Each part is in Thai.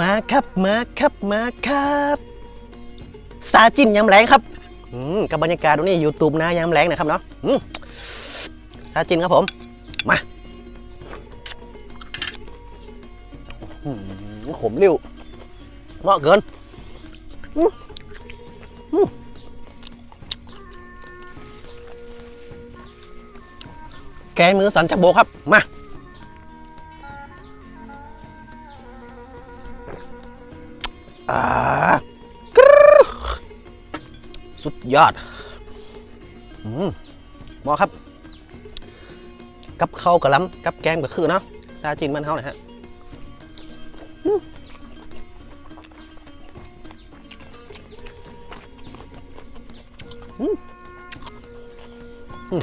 มาครับมาครับมาครับซาจินยำแรงครับอืมกับบรรยากาศตรงนี้ยูทูบนะยำแรงนะครับเนาะอืมซาจินครับผมมาอืมขมริ้วเหมาะเกินแกงมือสันจักโบครับ มา สุดยอดอืมหมอครับ กับข้าวกะหล้ำกับแกงก็คือเนาะซาจินมันเฮาหน่อยฮะอืมอืมอืม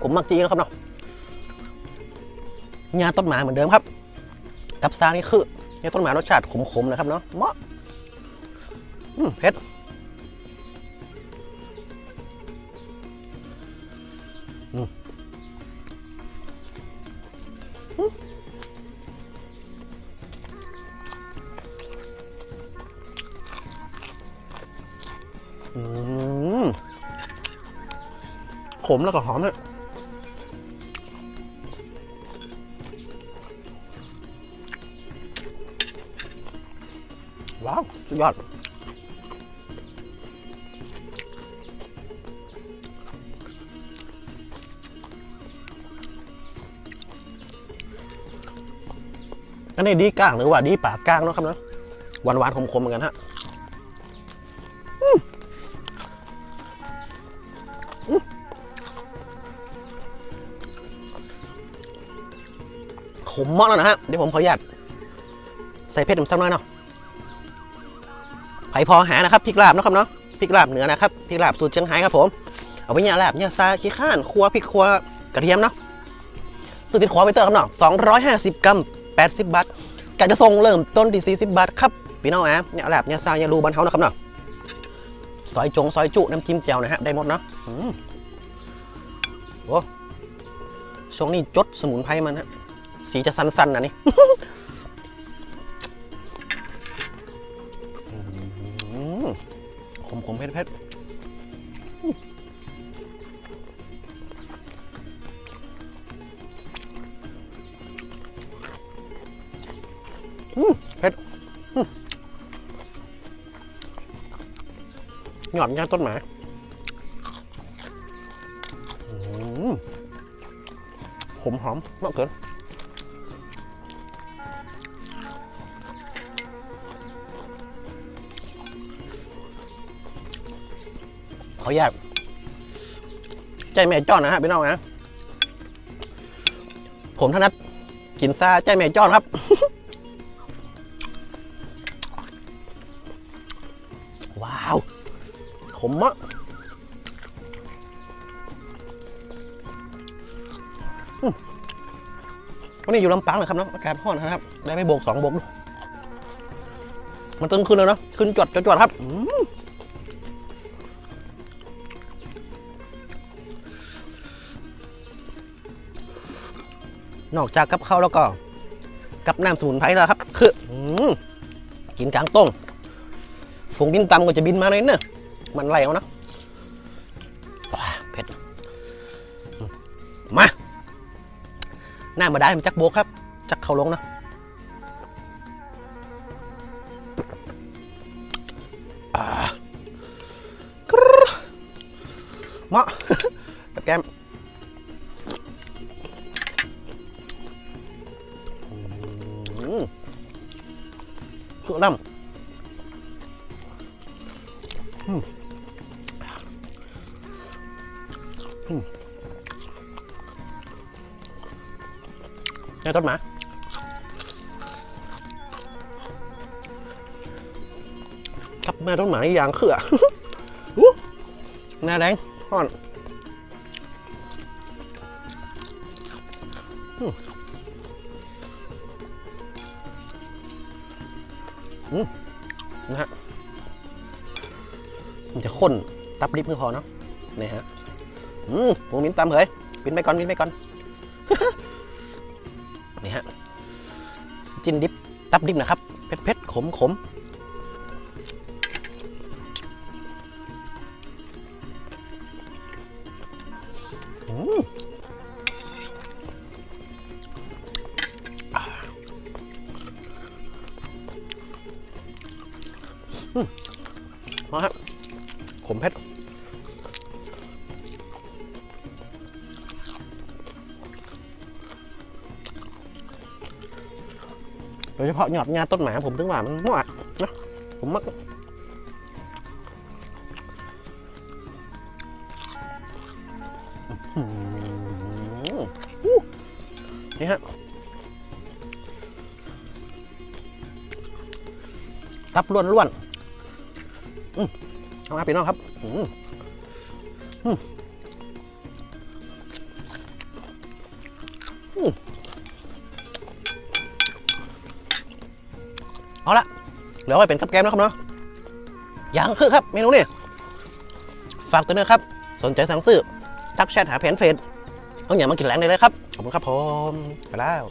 ผมมักจีนะครับเนาะ ยาต้นหมาเหมือนเดิมครับ กับซานี่คือยาต้นหมารสชาติขมๆนะครับเนาะเหมาะอืมเผ็ดอืมอืมขมแล้วก็หอมฮะ ว้าว สุดยอด อันนี้ดีก้างหรือว่าดีปากก้างเนาะครับเนาะหวานหวานๆขมเหมือนกันฮะอืมอืมขมมากแล้วนะฮะ เดี๋ยวผมขออนุญาตใส่เพชรน้ำซ้ำน้อยเนาะ ไผ่พอหานะครับพริกลาบนะครับเนาะพริกลาบเหนือนะครับพริกลาบสูตรเชียงไฮ้ครับผมเอาไปเนี่ยลาบเนี่ยซาขี้ข้านครัวพริกครัวกระเทียมเนาะสูตรติดขอไปเติมครับเนาะ250 กรัม 80 บาทกะจะส่งเริ่มต้นที่40 บาทครับพี่น้องอะเนี่ยลาบเนี่ยซาเนี่ยรูบันเฮานะครับเนาะซอยจงซอยจุน้ำจิ้มแจ่วนะฮะได้หมดเนาะโอ้ช่วงนี้จดสมุนไพรมันฮะสีจะสั้นๆนะนี่ ขมขมเผ็ดเผ็ดอืมอืมเผ็ดอืมหยอดย่างต้นหมาอืมขมหอมมากเกิน ขออนุญาตใจแม่จ้อนนะฮะพี่น้องนะผมถนัดกินซาใจแม่จ้อนครับ ว้าวขมมากอืมวันนี้อยู่ลำปางเลยครับเนาะอากาศร้อนนะครับ ได้ไม่โบกสองโบกดูมันตึงขึ้นแล้วเนาะขึ้นจวดจวดจวดครับ นอกจากกับข้าวแล้วก็ กับน้ำสมุนไพรแล้วครับ คือกินกลางต้งฝูงบินตำก็จะบินมาเลยเนอะมันไหลเอานะเผ็ด มา หน้ามาได้มันจักโบกครับ จักเข้าลงนะอ่าเหมาะกับแก้ม เครื่องดำอืมอืมนี่ต้นหมาครับแม่ต้นหมาอย่างคืออะอู้หน้าแดงห่อน นะฮะ มันจะข้นตับลิบก็พอเนาะนี่ฮะ อืมหมูมิ้นตำเผยบินไปก่อนบินไปก่อน นี่ฮะ จิ้นดิบตับดิบนะครับ เผ็ดเผ็ดขมขมอืม มมาครับขมเผ็ดโดยเฉพาะหยอดงาต้นหมาผมถึงว่ามันเหมาะนะผมมักนี่ฮะตับล้วนล้วนๆ เอามาพี่น้องครับอืมอืมอืมเอาละเหลือไว้เป็นกับแกมนะครับเนาะอย่างคือครับเมนูนี่ฝากตัวเนื้อครับ สนใจสั่งซื้อทักแชทหาเพจเฟซเอาอย่างมากินแหลงได้เลยครับ ขอบคุณครับผม ไปแล้ว